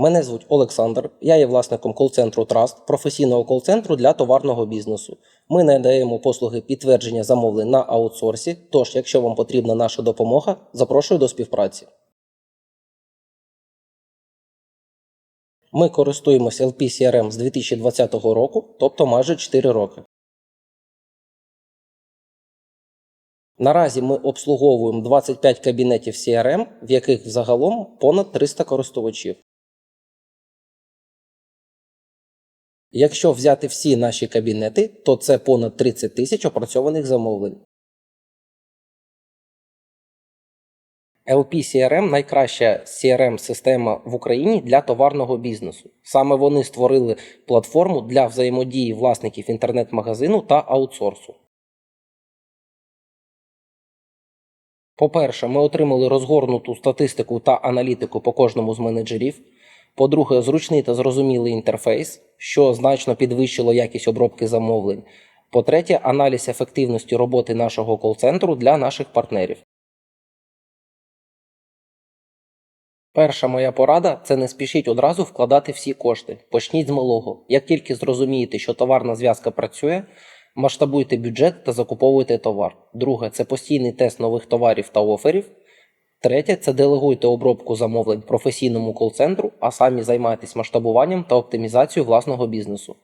Мене звуть Олександр, я є власником кол-центру Trust, професійного кол-центру для товарного бізнесу. Ми надаємо послуги підтвердження замовлень на аутсорсі. Тож, якщо вам потрібна наша допомога, запрошую до співпраці. Ми користуємося LP CRM з 2020 року, тобто майже 4 роки. Наразі ми обслуговуємо 25 кабінетів CRM, в яких взагалом понад 300 користувачів. Якщо взяти всі наші кабінети, то це понад 30 тисяч опрацьованих замовлень. LP CRM найкраща CRM-система в Україні для товарного бізнесу. Саме вони створили платформу для взаємодії власників інтернет-магазину та аутсорсу. По-перше, ми отримали розгорнуту статистику та аналітику по кожному з менеджерів. По-друге, зручний та зрозумілий інтерфейс, що значно підвищило якість обробки замовлень. По-третє, аналіз ефективності роботи нашого кол-центру для наших партнерів. Перша моя порада це не спішіть одразу вкладати всі кошти. Почніть з малого. Як тільки зрозумієте, що товарна зв'язка працює, масштабуйте бюджет та закуповуйте товар. Друге це постійний тест нових товарів та оферів. Третє це делегуйте обробку замовлень професійному кол-центру, а самі займайтесь масштабуванням та оптимізацією власного бізнесу.